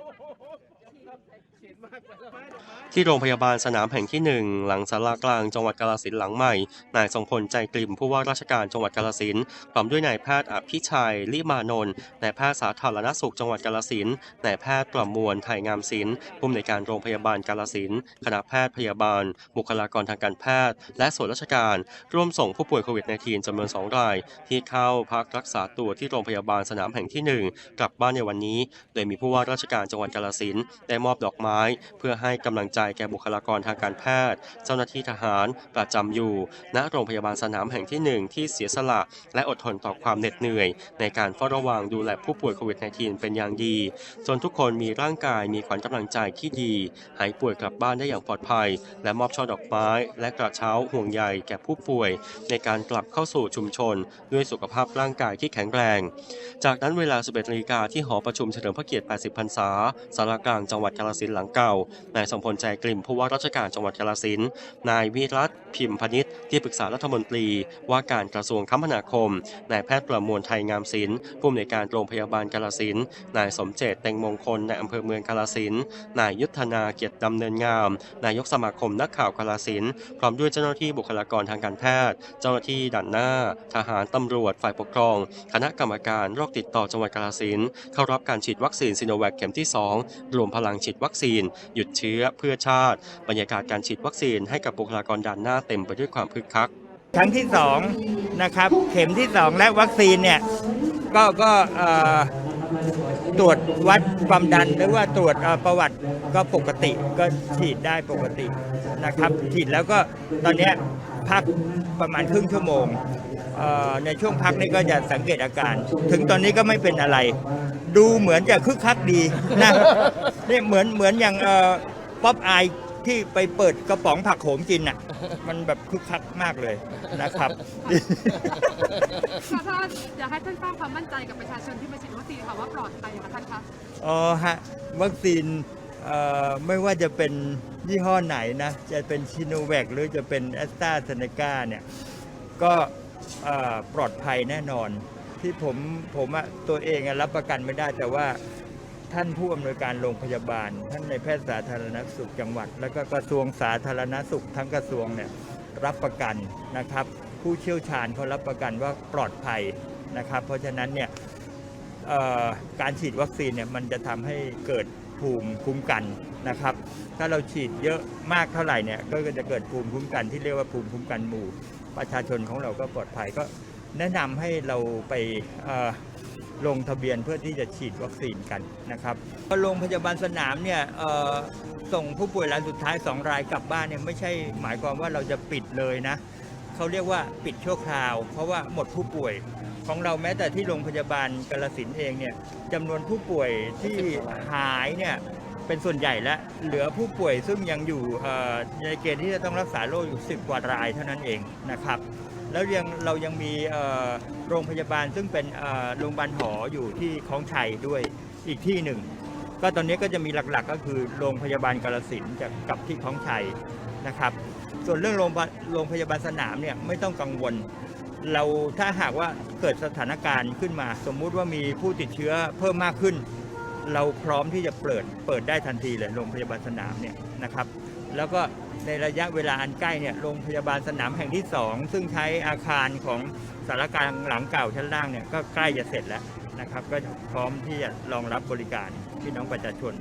ho, ho, ho. ที่โรงพยาบาลสนามแห่งที่หนึ่งหลังสารากลางจังหวัดกาฬสินหลังใหม่ นายทรงพลใจกลิ่มผู้ว่าราชการจังหวัดกาฬสินพร้อมด้วยนายแพทย์อภิชัยลิมานนท์นายแพทย์สาธารณสุขจังหวัดกาฬสินนายแพทย์กล่อมมวลไทยงามศิลป์ผู้อำนวยการโรงพยาบาลกาฬสินคณะแพทย์พยาบาล บุคลากรทางการแพทย์ และส่วนราชการร่วมส่งผู้ป่วยโควิด -19 จำนวนสองราย ที่เข้าพักรักษาตัวที่โรงพยาบาลสนามแห่งที่หนึ่งกลับบ้านในวันนี้ โดยมีผู้ว่าราชการจังหวัดกาฬสินได้มอบดอกไม้ เพื่อให้กำลังใจแก่บุคลากรทางการแพทย์ เจ้าหน้าที่ทหารประจำอยู่ ณโรงพยาบาลสนามแห่งที่หนึ่งที่เสียสละและอดทนต่อความเหน็ดเหนื่อย ในการเฝ้าระวังดูแลผู้ป่วยโควิด -19 เป็นอย่างดีจนทุกคนมีร่างกายมีขวัญกำลังใจที่ดี หายป่วยกลับบ้านได้อย่างปลอดภัย และมอบช่อดอกไม้ และกระเช้าห่วงใยแก่ผู้ป่วย ในการกลับเข้าสู่ชุมชน ด้วยสุขภาพร่างกายที่แข็งแรง จากนั้นเวลา 11นาฬิกาที่หอประชุมเฉลิมพระเกียรติ 80 พรรษาสารกลางจังหวัดกาฬสินหลังเก่านายสมพลใจกลิ่มผู้ว่าราชการจังหวัดกาฬสินนายวิรัตพิมพนิษฐ์ที่ปรึกษารัฐมนตรี ว่าการกระทรวงคมนาคมนายแพทย์ประมวลไทยงามศิลป์ผู้อำนวยการโรงพยาบาลกาฬสินนายสมเจตเต็งมงคลในอำเภอเมืองกาฬสินนายยุทธนาเกียรติดำเนินงาม นายกสมาคมนักข่าวกาฬสินพร้อมด้วยเจ้าหน้าที่บุคลากรทางการแพทย์ เจ้าหน้าที่ด่านหน้า ทหารตำรวจฝ่ายปกครอง คณะกรรมการโรคติดต่อจังหวัดกาฬสินเข้ารับการฉีดวัคซีนซิโนแวคเข็มที่ 2 รวมพลังฉีดวัคซีน หยุดเชื้อเพื่อชาติ บรรยากาศการฉีดวัคซีนให้กับบุคลากรด่านหน้าเต็มไปด้วยความคึกคักครั้งที่สองนะครับเข็มที่สองและวัคซีนเนี่ยก็ก็ตรวจวัดความดันหรือว่าตรวจประวัติก็ปกติก็ฉีดได้ปกตินะครับ ฉีดแล้วก็ตอนนี้ พักประมาณครึ่งชั่วโมงเอ่อในช่วงพักนี้ก็จะสังเกตอาการ ถึงตอนนี้ก็ไม่เป็นอะไร ดูเหมือนจะคึกคักดีนะนี่เหมือนเหมือนอย่างเอ่อป๊อปอายที่ไปเปิดกระป๋องผักโขมกินอะ มันแบบคึกคักมากเลยนะครับค่ะท่านอยากให้ท่านสร้างความมั่นใจกับประชาชนที่มาฉีดวัคซีนค่ะว่าปลอดภัยค่ะท่านคะอ๋อฮะวัคซีนเอ่อไม่ว่าจะเป็น ยี่ห้อไหนนะ จะเป็นชิโนแวคหรือจะเป็นแอสตราเซเนกาเนี่ย ก็ปลอดภัยแน่นอน ที่ผมผมตัวเองรับประกันไม่ได้แต่ว่าท่านผู้อำนวยการโรงพยาบาล ท่านในแพทย์สาธารณสุขจังหวัด แล้วก็กระทรวงสาธารณสุขทั้งกระทรวงเนี่ยรับประกันนะครับ ผู้เชี่ยวชาญเขารับประกันว่าปลอดภัยนะครับ เพราะฉะนั้นเนี่ยการฉีดวัคซีนเนี่ยมันจะทำให้เกิด ภูมิคุ้มกันนะครับ ถ้าเราฉีดเยอะมากเท่าไหร่เนี่ยก็จะเกิดภูมิคุ้มกันที่เรียกว่าภูมิคุ้มกันหมู่ ประชาชนของเราก็ปลอดภัยก็แนะนำให้เราไปลงทะเบียนเพื่อที่จะฉีดวัคซีนกันนะครับโรงพยาบาลสนามเนี่ยส่งผู้ป่วยรายสุดท้าย 2 รายกลับบ้านเนี่ยไม่ใช่หมายความว่าเราจะปิดเลยนะ เขาเรียกว่าปิดชั่วคราว เพราะว่าหมดผู้ป่วยของเราแม้แต่ที่โรงพยาบาลกาลสินเองเนี่ยจำนวนผู้ป่วยที่หายเนี่ยเป็นส่วนใหญ่แล้วเหลือผู้ป่วยซึ่งยังอยู่ในเกณฑ์ที่จะต้องรักษาโรคอยู่ 10 กว่ารายเท่านั้นเองนะครับ แล้วยังเรายังมีโรงพยาบาลซึ่งเป็นโรงพยาบาลหออยู่ที่คลองชัยด้วยอีกที่หนึ่ง ก็ตอนนี้ก็จะมีหลักๆ ก็คือโรงพยาบาลกาลสินธุ์กับกับที่คลองชัยนะครับ ส่วนเรื่องโรงพยาบาลโรงพยาบาลสนามเนี่ยไม่ต้องกังวล เราถ้าหากว่าเกิดสถานการณ์ขึ้นมา สมมุติว่ามีผู้ติดเชื้อเพิ่มมากขึ้น เราพร้อมที่จะเปิดเปิดได้ทันทีเลยโรงพยาบาลสนามเนี่ยนะครับ แล้วก็ในระยะเวลาอันใกล้เนี่ยโรงพยาบาลสนามแห่งที่ 2 ซึ่งใช้อาคารของสารกางหลังเก่าชั้นล่างเนี่ยก็ใกล้จะเสร็จแล้ว นะครับ ก็พร้อมที่จะรองรับบริการพี่น้องประชาชน